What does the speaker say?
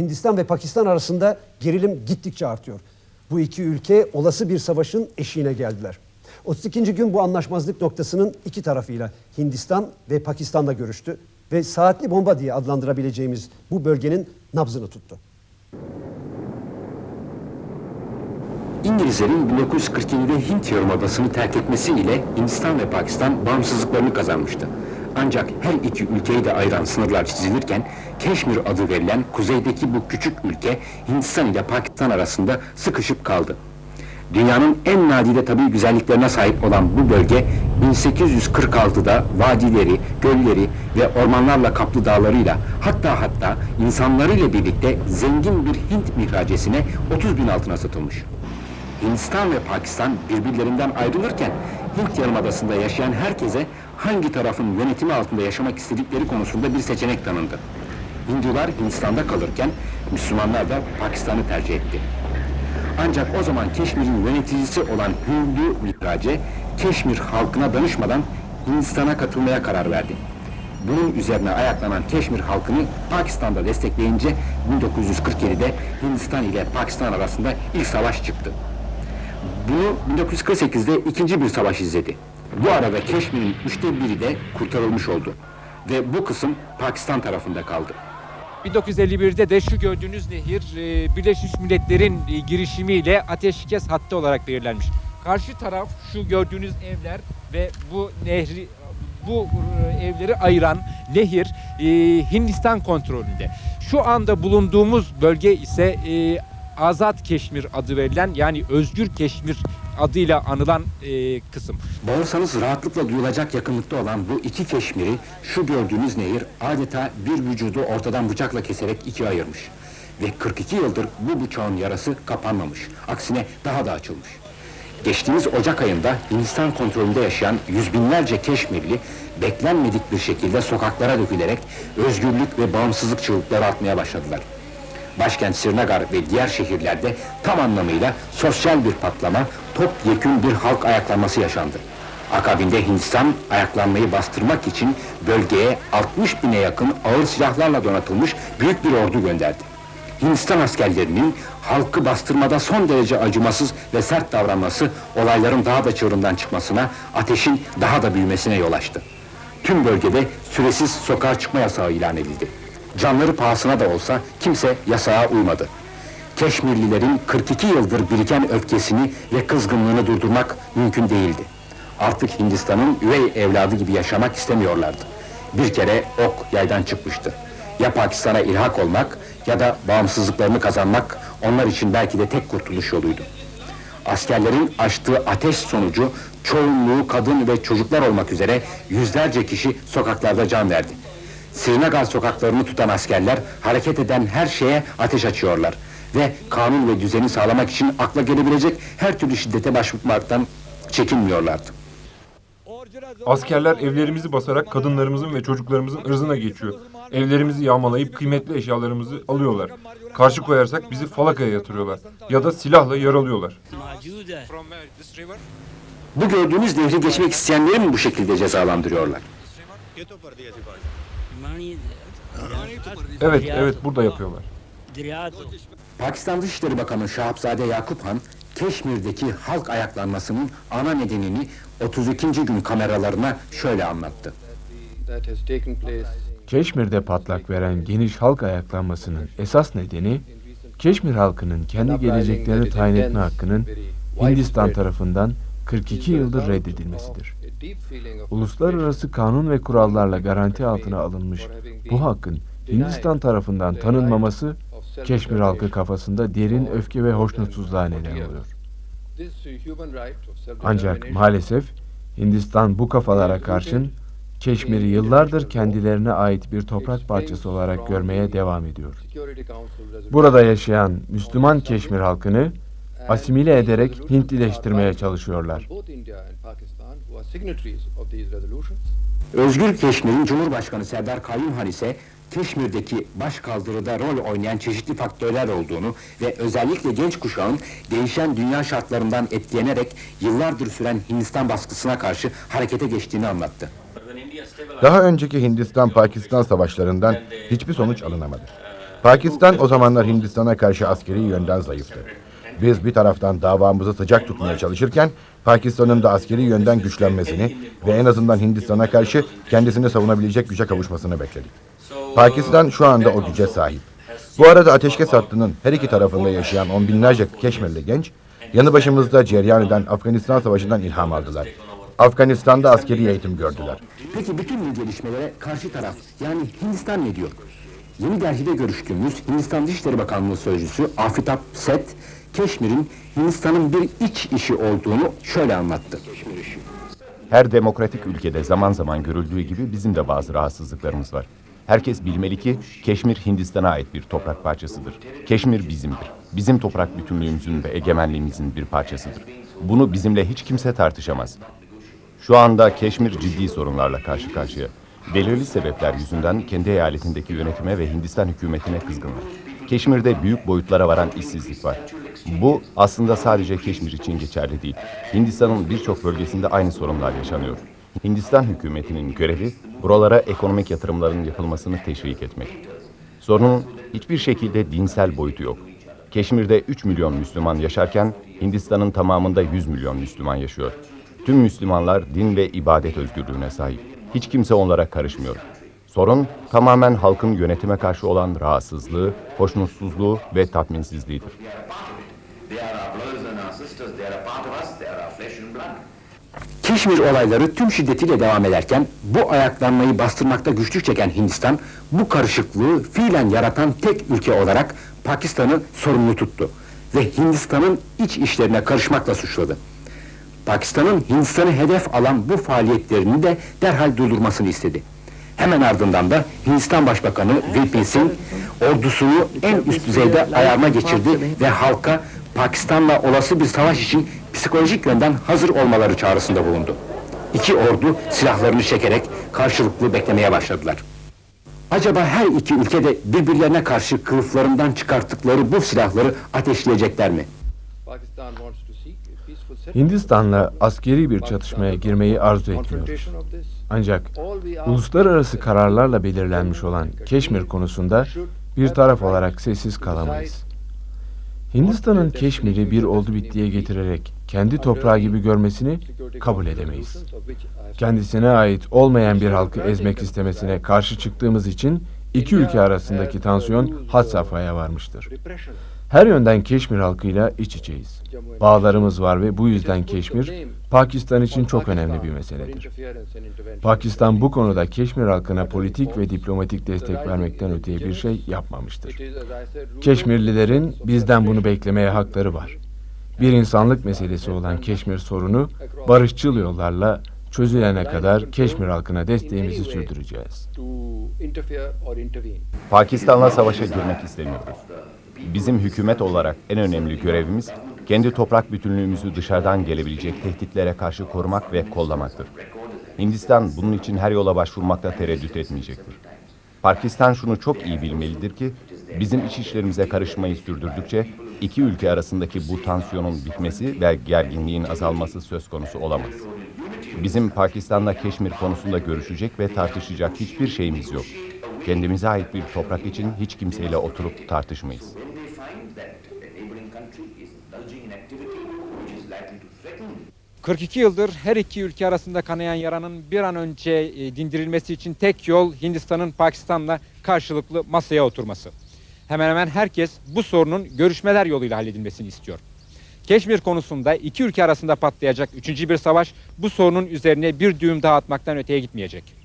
Hindistan ve Pakistan arasında gerilim gittikçe artıyor. Bu iki ülke olası bir savaşın eşiğine geldiler. 32. gün bu anlaşmazlık noktasının iki tarafıyla Hindistan ve Pakistan'da görüştü ve saatli bomba diye adlandırabileceğimiz bu bölgenin nabzını tuttu. İngilizlerin 1947'de Hint Yarımadası'nı terk etmesiyle Hindistan ve Pakistan bağımsızlıklarını kazanmıştı. Ancak her iki ülkeyi de ayıran sınırlar çizilirken Keşmir adı verilen kuzeydeki bu küçük ülke Hindistan ile Pakistan arasında sıkışıp kaldı. Dünyanın en nadide tabi güzelliklerine sahip olan bu bölge 1846'da vadileri, gölleri ve ormanlarla kaplı dağlarıyla hatta hatta insanlarıyla birlikte zengin bir Hint mihracesine 30 bin altına satılmış. Hindistan ve Pakistan birbirlerinden ayrılırken Hint Yarımadası'nda yaşayan herkese hangi tarafın yönetimi altında yaşamak istedikleri konusunda bir seçenek tanındı. Hindular Hindistan'da kalırken Müslümanlar da Pakistan'ı tercih etti. Ancak o zaman Keşmir'in yöneticisi olan Hindu Mitrace, Keşmir halkına danışmadan Hindistan'a katılmaya karar verdi. Bunun üzerine ayaklanan Keşmir halkını Pakistan'da destekleyince 1947'de Hindistan ile Pakistan arasında ilk savaş çıktı. Bunu 1948'de ikinci bir savaş izledi. Bu arada Keşmir'in üçte biri de kurtarılmış oldu. Ve bu kısım Pakistan tarafında kaldı. 1951'de de şu gördüğünüz nehir e, Birleşmiş Milletler'in e, girişimiyle ateşkes hattı olarak belirlenmiş. Karşı taraf şu gördüğünüz evler ve bu nehri bu e, evleri ayıran nehir Hindistan kontrolünde. Şu anda bulunduğumuz bölge ise Azat Keşmir adı verilen yani Özgür Keşmir adıyla anılan e, kısım. Bağırsanız rahatlıkla duyulacak yakınlıkta olan bu iki keşmiri şu gördüğünüz nehir adeta bir vücudu ortadan bıçakla keserek ikiye ayırmış. Ve 42 yıldır bu bıçağın yarası kapanmamış. Aksine daha da açılmış. Geçtiğimiz Ocak ayında Hindistan kontrolünde yaşayan yüz binlerce Keşmirli beklenmedik bir şekilde sokaklara dökülerek özgürlük ve bağımsızlık çığlıkları atmaya başladılar. Başkent Srinagar ve diğer şehirlerde tam anlamıyla sosyal bir patlama, topyekün bir halk ayaklanması yaşandı. Akabinde Hindistan ayaklanmayı bastırmak için bölgeye 60 bine yakın ağır silahlarla donatılmış büyük bir ordu gönderdi. Hindistan askerlerinin halkı bastırmada son derece acımasız ve sert davranması olayların daha da çığırından çıkmasına, ateşin daha da büyümesine yol açtı. Tüm bölgede süresiz sokağa çıkma yasağı ilan edildi. Canları pahasına da olsa kimse yasağa uymadı. Keşmirlilerin 42 yıldır biriken öfkesini ve kızgınlığını durdurmak mümkün değildi. Artık Hindistan'ın üvey evladı gibi yaşamak istemiyorlardı. Bir kere ok yaydan çıkmıştı. Ya Pakistan'a ilhak olmak ya da bağımsızlıklarını kazanmak onlar için belki de tek kurtuluş yoluydu. Askerlerin açtığı ateş sonucu çoğunluğu kadın ve çocuklar olmak üzere yüzlerce kişi sokaklarda can verdi. Srinagar sokaklarını tutan askerler hareket eden her şeye ateş açıyorlar ve kanun ve düzeni sağlamak için akla gelebilecek her türlü şiddete başvurmaktan çekinmiyorlardı. Askerler evlerimizi basarak kadınlarımızın ve çocuklarımızın ırzına geçiyor. Evlerimizi yağmalayıp kıymetli eşyalarımızı alıyorlar. Karşı koyarsak bizi falakaya yatırıyorlar. Ya da silahla yaralıyorlar. Bu gördüğünüz nehri geçmek isteyenleri mi bu şekilde cezalandırıyorlar? Evet, evet burada yapıyorlar. Pakistan Dışişleri Bakanı Şahapzade Yakup Han, Keşmir'deki halk ayaklanmasının ana nedenini 32. gün kameralarına şöyle anlattı. Keşmir'de patlak veren geniş halk ayaklanmasının esas nedeni, Keşmir halkının kendi geleceklerini tayin etme hakkının Hindistan tarafından 42 yıldır reddedilmesidir. Uluslararası kanun ve kurallarla garanti altına alınmış bu hakkın Hindistan tarafından tanınmaması, Keşmir halkı kafasında derin öfke ve hoşnutsuzluğa neden oluyor. Ancak maalesef Hindistan bu kafalara karşın Keşmir'i yıllardır kendilerine ait bir toprak parçası olarak görmeye devam ediyor. Burada yaşayan Müslüman Keşmir halkını asimile ederek Hintlileştirmeye çalışıyorlar. Özgür Keşmir'in Cumhurbaşkanı Serdar Kayyum Han ise Keşmir'deki baş kaldırıda rol oynayan çeşitli faktörler olduğunu ve özellikle genç kuşağın değişen dünya şartlarından etkilenerek yıllardır süren Hindistan baskısına karşı harekete geçtiğini anlattı. Daha önceki Hindistan-Pakistan savaşlarından hiçbir sonuç alınamadı. Pakistan o zamanlar Hindistan'a karşı askeri yönden zayıftı. Biz bir taraftan davamızı sıcak tutmaya çalışırken Pakistan'ın da askeri yönden güçlenmesini ve en azından Hindistan'a karşı kendisini savunabilecek güce kavuşmasını bekledik. Pakistan şu anda o güce sahip. Bu arada ateşkes hattının her iki tarafında yaşayan on binlerce Keşmirli genç, yanı başımızda cereyan eden Afganistan Savaşı'ndan ilham aldılar. Afganistan'da askeri eğitim gördüler. Peki bütün bu gelişmelere karşı taraf yani Hindistan ne diyor? Yeni Delhi'de görüştüğümüz Hindistan Dışişleri Bakanlığı Sözcüsü Afitab Set, Keşmir'in Hindistan'ın bir iç işi olduğunu şöyle anlattı. Her demokratik ülkede zaman zaman görüldüğü gibi bizim de bazı rahatsızlıklarımız var. Herkes bilmeli ki Keşmir Hindistan'a ait bir toprak parçasıdır. Keşmir bizimdir. Bizim toprak bütünlüğümüzün ve egemenliğimizin bir parçasıdır. Bunu bizimle hiç kimse tartışamaz. Şu anda Keşmir ciddi sorunlarla karşı karşıya. Belirli sebepler yüzünden kendi eyaletindeki yönetime ve Hindistan hükümetine kızgınlar. Keşmir'de büyük boyutlara varan işsizlik var. Bu aslında sadece Keşmir için geçerli değil. Hindistan'ın birçok bölgesinde aynı sorunlar yaşanıyor. Hindistan hükümetinin görevi buralara ekonomik yatırımların yapılmasını teşvik etmek. Sorunun hiçbir şekilde dinsel boyutu yok. Keşmir'de 3 milyon Müslüman yaşarken Hindistan'ın tamamında 100 milyon Müslüman yaşıyor. Tüm Müslümanlar din ve ibadet özgürlüğüne sahip. Hiç kimse onlara karışmıyor. Sorun tamamen halkın yönetime karşı olan rahatsızlığı, hoşnutsuzluğu ve tatminsizliğidir. Keşmir olayları tüm şiddetiyle devam ederken bu ayaklanmayı bastırmakta güçlük çeken Hindistan bu karışıklığı fiilen yaratan tek ülke olarak Pakistan'ı sorumlu tuttu ve Hindistan'ın iç işlerine karışmakla suçladı. Pakistan'ın Hindistan'ı hedef alan bu faaliyetlerini de derhal durdurmasını istedi. Hemen ardından da Hindistan Başbakanı Vilpin Singh ordusunu en üst düzeyde ayarına geçirdi ve halka Pakistan'la olası bir savaş için psikolojik yönden hazır olmaları çağrısında bulundu. İki ordu silahlarını çekerek karşılıklı beklemeye başladılar. Acaba her iki ülke de birbirlerine karşı kılıflarından çıkarttıkları bu silahları ateşleyecekler mi? Pakistan wants to seek a peaceful settlement. Hindistan'la askeri bir çatışmaya girmeyi arzu etmiyoruz. Ancak uluslararası kararlarla belirlenmiş olan Keşmir konusunda bir taraf olarak sessiz kalamayız. Hindistan'ın Keşmir'i bir oldu bittiye getirerek kendi toprağı gibi görmesini kabul edemeyiz. Kendisine ait olmayan bir halkı ezmek istemesine karşı çıktığımız için iki ülke arasındaki tansiyon had safhaya varmıştır. Her yönden Keşmir halkıyla iç içeyiz. Bağlarımız var ve bu yüzden Keşmir, Pakistan için çok önemli bir meseledir. Pakistan bu konuda Keşmir halkına politik ve diplomatik destek vermekten öteye bir şey yapmamıştır. Keşmirlilerin bizden bunu beklemeye hakları var. Bir insanlık meselesi olan Keşmir sorunu barışçıl yollarla çözülene kadar Keşmir halkına desteğimizi sürdüreceğiz. Pakistan'la savaşa girmek istemiyoruz. Bizim hükümet olarak en önemli görevimiz kendi toprak bütünlüğümüzü dışarıdan gelebilecek tehditlere karşı korumak ve kollamaktır. Hindistan bunun için her yola başvurmakta tereddüt etmeyecektir. Pakistan şunu çok iyi bilmelidir ki bizim iç işlerimize karışmayı sürdürdükçe iki ülke arasındaki bu tansiyonun bitmesi ve gerginliğin azalması söz konusu olamaz. Bizim Pakistan'la Keşmir konusunda görüşecek ve tartışacak hiçbir şeyimiz yok. Kendimize ait bir toprak için hiç kimseyle oturup tartışmayız. 42 yıldır her iki ülke arasında kanayan yaranın bir an önce e, dindirilmesi için tek yol Hindistan'ın Pakistan'la karşılıklı masaya oturması. Hemen hemen herkes bu sorunun görüşmeler yoluyla halledilmesini istiyor. Keşmir konusunda iki ülke arasında patlayacak üçüncü bir savaş bu sorunun üzerine bir düğüm daha atmaktan öteye gitmeyecek.